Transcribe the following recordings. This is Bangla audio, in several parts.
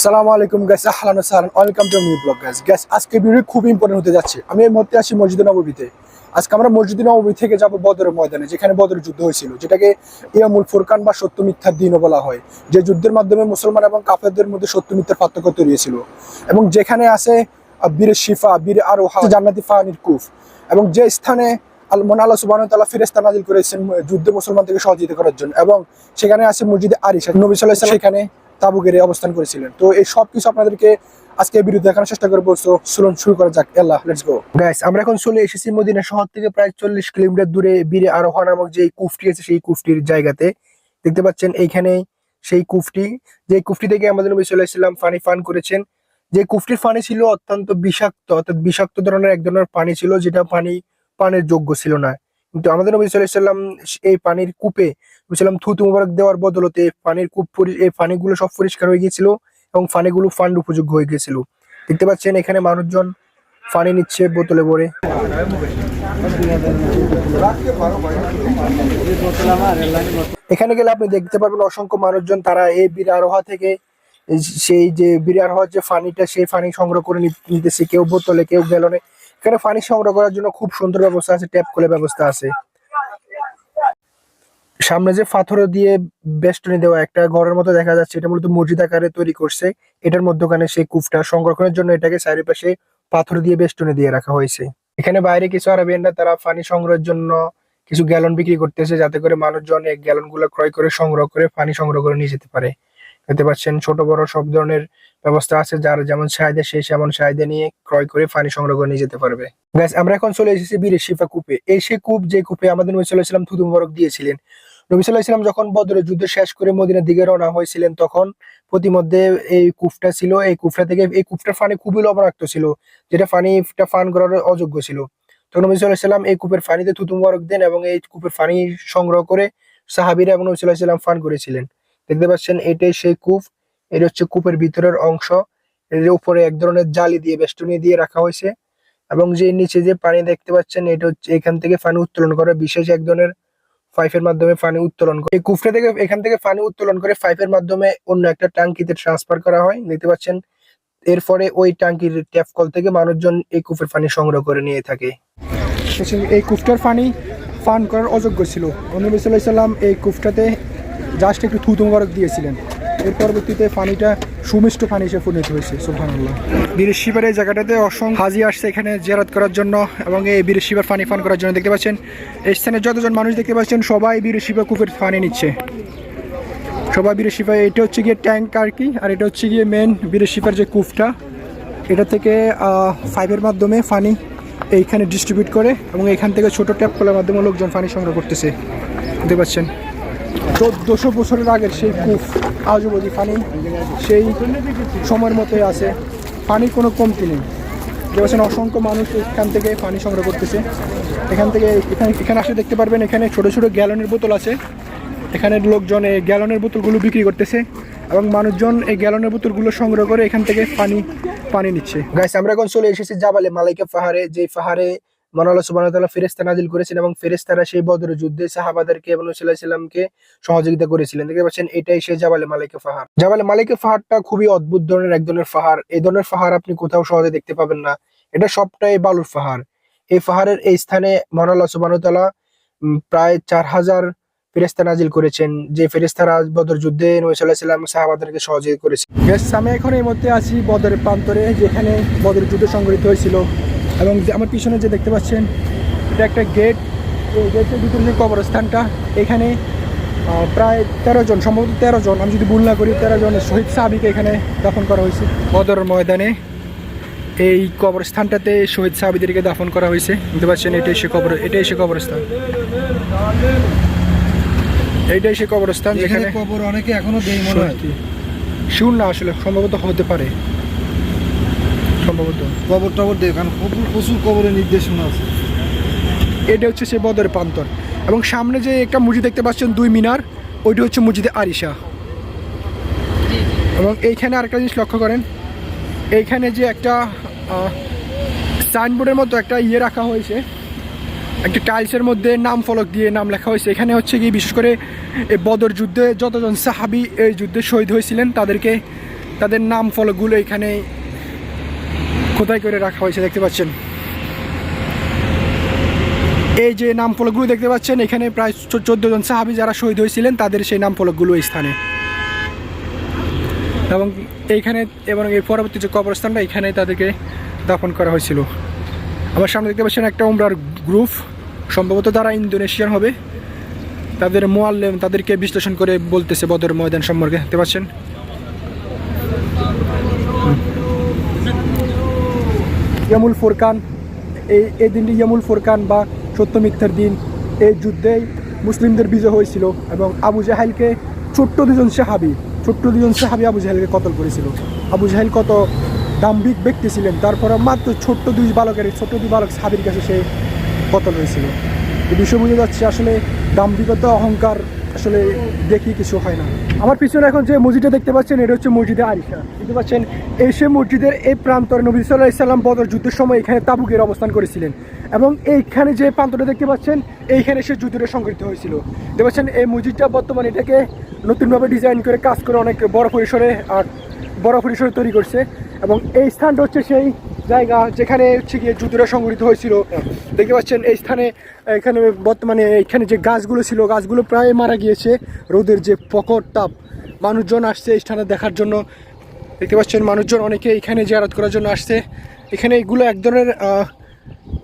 আসসালামু আলাইকুম গাইস আহলান সালাম welcome to new blog guys guys আজকে ভিডিও খুব ইম্পর্টেন্ট হতে যাচ্ছে। আমি এই মুহূর্তে আছি মসজিদ নববীতে আজকে আমরা মসজিদ নববী থেকে যাব বদরের ময়দানে, যেখানে বদরের যুদ্ধ হয়েছিল, যেটাকে ইয়ামুল ফুরকান বা সত্য মিথ্যার দিনও বলা হয়, যে যুদ্ধের মাধ্যমে মুসলমান এবং কাফেরদের মধ্যে সত্য মিথ্যার পার্থক্য তৈরি হয়েছিল। এবং যেখানে আছে বীর শিফা, বীর আরও জান্নাতি ফাহানির কুফ। এবং যে স্থানে মনে আল্লাহ সুবাহ তাল্লাহ ফিরেস্তা নাজিল করেছেন যুদ্ধে মুসলমান থেকে সহযোগিতা করার জন্য। এবং সেখানে আছে মসজিদে আরিশা। নবী সাল্লাহ সেখানে তাবু গেড়ে অবস্থান করেছিলেন। তো এই সব কিছু আপনাদেরকে আজকে ভিডিও দেখানোর চেষ্টা করব। সো চলুন, শুরু করা যাক। আল্লাহ লেটস গো গাইস আমরা এখন চলে এসেছি মদিনা শহর থেকে প্রায় চল্লিশ কিলোমিটার দূরে বীরে আরোহা নামক যে কুফটি আছে, সেই কুফটির জায়গাতে। দেখতে পাচ্ছেন এইখানে সেই কুফটি। যে কুফটি থেকে আমাদের নবী সাল্লাহ ইসলাম পানি পান করেছেন। যে কুফটির পানি ছিল অত্যন্ত বিষাক্ত, অর্থাৎ বিষাক্ত ধরনের এক ধরনের পানি ছিল, যেটা পানি পানের যোগ্য ছিল না। কিন্তু আমাদের নবী সাল্লাহ ইসলাম এই পানির কূপে বুঝলাম থুতু মুবারক দেওয়ার বদলতে পানির কূপ এই পানিগুলো সব পরিষ্কার হয়ে গিয়েছিল এবং পানিগুলো ফান্ড উপযোগ্য হয়ে গিয়েছিল। দেখতে পাচ্ছেন এখানে মানুষজন পানি নিচ্ছে বোতলে ভরে। এখানে গেলে আপনি দেখতে পারবেন অসংখ্য মানুষজন, তারা এই বীর আরোহা থেকে সেই যে বীর আরোহার যে ফানিটা, সেই ফানি সংগ্রহ করে নিতেছে। কেউ বোতলে, কেউ গ্যালনে। এখানে পানি সংগ্রহ করার জন্য খুব সুন্দর ব্যবস্থা আছে, ট্যাপ কলের ব্যবস্থা আছে। সামনে যে পাথর দিয়ে বেষ্টনী দেওয়া একটা ঘরের মতো দেখা যাচ্ছে, এটা মূলত মসজিদ আকারে তৈরি করছে। এটার মধ্যখানে সেই কূপটা সংরক্ষণের জন্য এটাকে চারিপাশে পাথর দিয়ে বেষ্টনী দিয়ে রাখা হয়েছে। এখানে বাইরে কিছু আরবিয়ানরা তারা পানি সংগ্রহের জন্য কিছু গ্যালন বিক্রি করতেছে, যাতে করে মানুষজন এই গ্যালনগুলো ক্রয় করে সংগ্রহ করে পানি সংগ্রহ করে নিয়ে যেতে পারে। দেখতে পাচ্ছেন, ছোট, বড় সব ধরনের ব্যবস্থা আছে, যার যেমন চাহিদা সেই সেমন চাহিদা নিয়ে ক্রয় করে পানি সংগ্রহ করে নিয়ে যেতে পারবে। আমরা এখন চলে এসেছি বীরের শিফা কূপে। এই সে কূপ, যে কূপে আমাদের নবী সাল্লাহ মুবারক দিয়েছিলেন নবী সাল্লাহ ইসলাম যখন বদরের যুদ্ধ শেষ করে মদিনার দিকে রওনা হয়েছিলেন, তখন প্রতিমধ্যে এই কূপটা ছিল, এই কূপটা থেকে, এই কূপটার পানি খুবই লবণাক্ত ছিল, যেটা পানিটা পান করার অযোগ্য ছিল। তখন নবী সাল্লাহ সাল্লাম এই কূপের পানিতে থুতু মুবারক দেন এবং এই কূপের পানি সংগ্রহ করে সাহাবিরা এবং নবী সাল্লাহ সাল্লাম পান করেছিলেন। দেখতে পাচ্ছেন, এটাই সেই কূপ এটা হচ্ছে কূপের ভিতরের অংশ। এর উপরে এক ধরনের জালি দিয়ে, বেষ্টনী দিয়ে রাখা হয়েছে এবং যে নিচে যে পানি দেখতে পাচ্ছেন, এটা হচ্ছে এখান থেকে পানি উত্তোলন করে বিশেষ এক ধরনের পাইপের মাধ্যমে পানি উত্তোলন করে। এই কুফরে থেকে এখান থেকে পানি উত্তোলন করে পাইপের মাধ্যমে অন্য একটা ট্যাঙ্কিতে ট্রান্সফার করা হয়। দেখতে পাচ্ছেন, এরপরে ওই ট্যাঙ্কির ট্যাপ কল থেকে মানুষজন এই কুফের পানি সংগ্রহ করে নিয়ে থাকে। এই কুফটার পানি পান করার অযোগ্য ছিল। নবী সাল্লাম এই কুফটাতে জাস্ট একটু থুতু গরক দিয়েছিলেন। এর পরবর্তীতে পানিটা, সুমিষ্ট পানি হিসেবে পরিণত হয়েছে, সুবহানাল্লাহ। বীর শিবের এই জায়গাটাতে অসংখ্য হাজি আসছে এখানে জেরাত করার জন্য এবং এই বীর শিবের পানি পান করার জন্য দেখতে পাচ্ছেন, এই স্থানে যতজন মানুষ দেখতে পাচ্ছেন, সবাই বীর শিবা কূপের পানি নিচ্ছে। সবাই বীর শিবা এটা হচ্ছে গিয়ে ট্যাঙ্ক আর কি, আর এটা হচ্ছে গিয়ে মেন বীর শিবার যে কূপটা এটা থেকে পাইপের মাধ্যমে পানি এইখানে ডিস্ট্রিবিউট করে এবং এখান থেকে ছোটো ট্যাপ কলের মাধ্যমে লোকজন পানি সংগ্রহ করতেছে। দেখতে পাচ্ছেন। চোদ্দোশো বছরের আগের সেই কূপ আজও অবধি পানি, সেই সময়ের মতোই আছে। পানির কোনো কমতি নেই। পাচ্ছেন অসংখ্য মানুষ এখান থেকে পানি সংগ্রহ করতেছে। এখান থেকে এখানে এখানে আসলে দেখতে পারবেন, এখানে ছোট ছোট গ্যালনের বোতল আছে। এখানে লোকজন এই গ্যালনের বোতলগুলো বিক্রি করতেছে এবং মানুষজন এই গ্যালনের বোতলগুলো সংগ্রহ করে এখান থেকে পানি পানি নিচ্ছে। গাইস আমরা এখন চলে এসেছি জাবালে মালাইকা পাহাড়ে। যে পাহাড়ে মনাল্লাহ সুবাহ ফেরেস্তা নাজিল করেছেন এবং ফেরেস্তারা সেই বদরের যুদ্ধে সাহাবাদেরকে এবং সাল্লাহামকে সহযোগিতা করেছিলেন। দেখতে পাচ্ছেন, এটাই সেই জাবালে মালাইকা পাহাড় জাবালে মালাইকা পাহাড়টা খুবই অদ্ভুত ধরনের এক ধরনের পাহাড় এই ধরনের পাহাড় আপনি কোথাও সহজে দেখতে পাবেন না। এটা সবটাই বালুর পাহাড় এই পাহাড়ের এই স্থানে মনাল্লাহ সুবাহ প্রায় চার হাজার ফেরেস্তা নাজিল করেছেন, যে ফেরেস্তারা বদর যুদ্ধে নবী সাল্লাহ সাল্লাম সাহাবাদেরকে সহযোগিতা করেছে আমি এখন এই মধ্যে আছি বদরের প্রান্তরে, যেখানে বদর যুদ্ধ সংঘটিত হয়েছিল। এবং যে আমার পিছনে যে দেখতে পাচ্ছেন এটা একটা গেট এই গেটের ভিতরে যে কবরস্থানটা এখানে প্রায় তেরো জন সম্ভবত তেরো জন আমি যদি ভুল না করি তেরো জন শহীদ সাহাবিকে এখানে দাফন করা হয়েছে। বদর ময়দানে এই কবরস্থানটাতে শহীদ সাহাবিদেরকে দাফন করা হয়েছে। বুঝতে পারছেন এটাই সে কবর এটাই সে কবরস্থান। এইটাই সে কবরস্থান যেখানে কবর অনেকে এখনও দেই মনে হয়। শিউর না আসলে সম্ভবত হতে পারে। সম্ভবত। কবর টবর দেয় কারণ প্রচুর প্রচুর কবরের নির্দেশনা আছে। এটা হচ্ছে সে বদরের প্রান্তর। এবং সামনে যে একটা মসজিদ দেখতে পাচ্ছেন দুই মিনার ওইটা হচ্ছে মসজিদে আরিশা। এবং এইখানে আরেকটা জিনিস লক্ষ্য করেন এইখানে যে একটা সাইনবোর্ডের মতো একটা ইয়ে রাখা হয়েছে একটা টাইলসের মধ্যে নাম ফলক দিয়ে নাম লেখা হয়েছে। এখানে হচ্ছে কি বিশেষ করে এই বদর যুদ্ধে যতজন সাহাবি এই যুদ্ধে শহীদ হয়েছিলেন তাদেরকে তাদের নাম ফলকগুলো এখানে কোথায় করে রাখা হয়েছে, দেখতে পাচ্ছেন? এই যে নাম ফলকগুলো দেখতে পাচ্ছেন, এখানে প্রায় চোদ্দ জন সাহাবি যারা শহীদ হয়েছিলেন, তাদের সেই নাম ফলকগুলো এই স্থানে। এবং এইখানে এবং এর পরবর্তী যে কবরস্থানটা, এখানে তাদেরকে দাফন করা হয়েছিল। আমার সামনে দেখতে পাচ্ছেন একটা উমরার গ্রুপ, সম্ভবত তারা ইন্দোনেশিয়ান হবে। তাদের মোয়াল্লেম তাদেরকে বিশ্লেষণ করে বলতেছে বদর ময়দান সম্পর্কে, দেখতে পাচ্ছেন? ইয়ামুল ফুরকান, এই এই দিনটি ইয়ামুল ফুরকান বা সত্য মিথ্যার দিন। এই যুদ্ধেই মুসলিমদের বিজয় হয়েছিল এবং আবু জাহেলকে ছোট্ট দুজন সাহাবি, ছোট্ট দুজন সাহাবি আবু জাহেলকে কতল করেছিল। আবু জাহেল কত দাম্ভিক ব্যক্তি ছিলেন তারপরে মাত্র ছোট্ট দুই বালকের, ছোট্ট দুই বালক সাহাবির কাছে সে কতল হয়েছিল। এই বিষয় বুঝে যাচ্ছে আসলে দাম্ভিকতা, অহংকার আসলে দেখি কিছু হয় না। আমার পিছনে এখন যে মসজিদটা দেখতে পাচ্ছেন, এটা হচ্ছে মসজিদে আরিশা দেখতে পাচ্ছেন, এই সে মসজিদের এই প্রান্তরে নবী সাল্লাহ ইসলাম বদর যুদ্ধের সময় এখানে তাবুকের অবস্থান করেছিলেন। এবং এইখানে যে প্রান্তটা দেখতে পাচ্ছেন, এইখানে সে যুদ্ধটা সংঘটিত হয়েছিল। দেখতে পাচ্ছেন, এই মসজিদটা বর্তমানে এটাকে নতুনভাবে ডিজাইন করে কাজ করে অনেক বড় পরিসরে আর বড় পরিসরে তৈরি করছে। এবং এই স্থানটা হচ্ছে সেই জায়গা যেখানে হচ্ছে গিয়ে যুদ্ধটা সংঘটিত হয়েছিল। দেখতে পাচ্ছেন এই স্থানে, এখানে বর্তমানে এখানে যে গাছগুলো ছিল, গাছগুলো প্রায় মারা গিয়েছে। রোদের যে প্রকট তাপ, মানুষজন আসছে এই স্থানে দেখার জন্য। দেখতে পাচ্ছেন মানুষজন অনেকে এখানে জিয়ারত করার জন্য আসছে। এখানে এগুলো এক ধরনের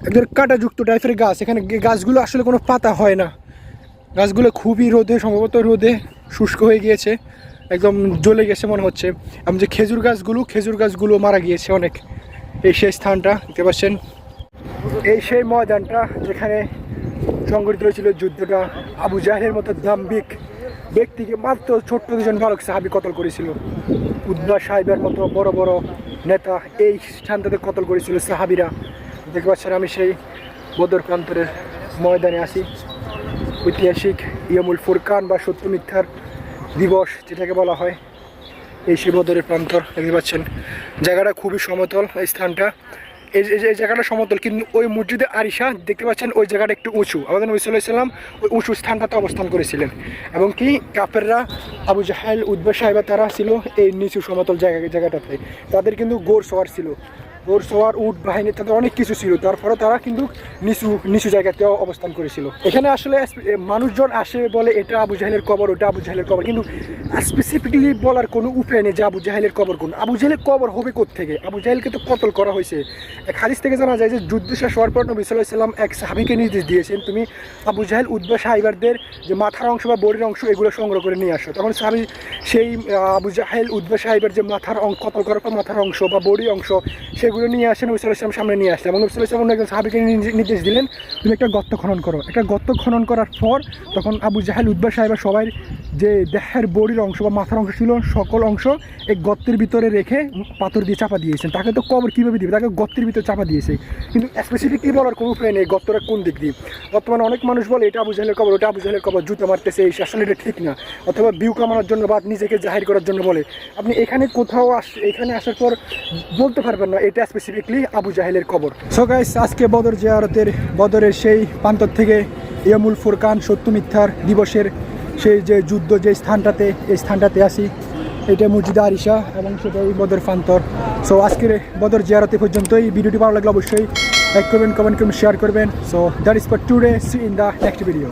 এক ধরনের কাঁটাযুক্ত টাইপের গাছ। এখানে গাছগুলো আসলে কোনো পাতা হয় না। গাছগুলো খুবই রোদে, সম্ভবত রোদে শুষ্ক হয়ে গিয়েছে। একদম জ্বলে গেছে মনে হচ্ছে। আমি যে খেজুর গাছগুলো খেজুর গাছগুলো মারা গিয়েছে অনেক। এই সেই স্থানটা, দেখতে পাচ্ছেন? এই সেই ময়দানটা যেখানে সংগঠিত হয়েছিল যুদ্ধটা আবু জাহেলের মতো দাম্বিক ব্যক্তিকে মাত্র ছোট্ট দুজন বালক সাহাবি কতল করেছিল। উদ্বা সাহেবের মতো বড় বড় নেতা এই স্থানটাতে কতল করেছিল সাহাবিরা। দেখতে পাচ্ছেন, আমি সেই বদর প্রান্তরের ময়দানে আসি ঐতিহাসিক ইয়ামুল ফুরকান বা সত্য মিথ্যার দিবস যেটাকে বলা হয়। এই শিবদরের প্রান্তর দেখতে পাচ্ছেন। জায়গাটা খুবই সমতল এই স্থানটা। এই এই জায়গাটা সমতল, কিন্তু ওই মসজিদে আরিশা দেখতে পাচ্ছেন ওই জায়গাটা একটু উঁচু। আমাদের নবিসাল্লাম ওই উঁচু স্থানটাতে অবস্থান করেছিলেন। এবং কি কাপেররা আবু জাহেল উদ্বে সাহেবা তারা ছিল এই নিচু সমতল জায়গা, জায়গাটাতে। তাদের কিন্তু গোর সওয়ার ছিল। গোর সওয়ার উট বাহিনী তাদের অনেক কিছু ছিল। তারপরে তারা কিন্তু নিচু নিচু জায়গাতেও অবস্থান করেছিল। এখানে আসলে মানুষজন আসে বলে এটা আবু জাহেলের কবর, ওটা আবু জাহেলের কবর। কিন্তু স্পেসিফিকলি বলার কোনো উপায় নেই যে আবু জাহেলের কবর কোন। আবু জাহেলের কবর হবে থেকে আবু জাহেলকে তো কতল করা হয়েছে? এক হাদিস থেকে জানা যায় যে যুদ্ধ শেষ হওয়ার পর নবী সাল্লাহ সাল্লাম এক সাহাবিকে নির্দেশ দিয়েছেন, তুমি আবু জাহেল উদ্বা সাহিবারদের যে মাথার অংশ বা বডির অংশ, এগুলো সংগ্রহ করে নিয়ে আসো। তখন সাহাবি সেই আবু জাহেল উদ্বা সাহিবের যে মাথার অং, কতল করার পর মাথার অংশ বা বডি অংশ, সেগুলো নিয়ে আসেন, নবী সাল্লাহ সামনে নিয়ে আসলেন। এবং নবী সাল্লাহ সাল্লাম একজন সাহাবিকে নির্দেশ- নির্দেশ দিলেন, তুমি একটা গর্ত খনন করো। একটা গর্ত খনন করার পর তখন আবু জাহেল উদ্বা সাহেবের সবাই যে দেহের বডির অংশ বা মাথার অংশ ছিল, সকল অংশ এই গর্তের ভিতরে রেখে পাথর দিয়ে চাপা দিয়েছেন। তাকে তো কবর কীভাবে দিবে? তাকে গর্তের ভিতরে চাপা দিয়েছে। কিন্তু স্পেসিফিকলি বলার কোনো উপায় নেই গর্তটা কোন দিক দিয়ে। বর্তমানে অনেক মানুষ বলে, এটা আবু জাহেলের কবর, ওটা আবু জাহেলের কবর, জুতো মারতেছে, এই আসলে এটা ঠিক না। অথবা বিউ কামানোর জন্য বা নিজেকে জাহির করার জন্য বলে। আপনি এখানে কোথাও আস, এখানে আসার পর বলতে পারবেন না, এটা স্পেসিফিকলি আবু জাহেলের কবর। সো গাইস আজকে বদর জিয়ারতের, বদরের সেই প্রান্তর থেকে ইয়ামুল ফুরকান, সত্য মিথ্যার দিবসের সেই যে যুদ্ধ যে স্থানটাতে, এই স্থানটাতে আসি, এটা মসজিদে আরিসা এবং সেটা সেটাই বদর ফান্তর সো আজকের বদর জিয়ারতে পর্যন্ত এই ভিডিওটি ভালো লাগলে অবশ্যই লাইক করবেন কমেন্ট করবেন শেয়ার করবেন। So that is for today see in the next video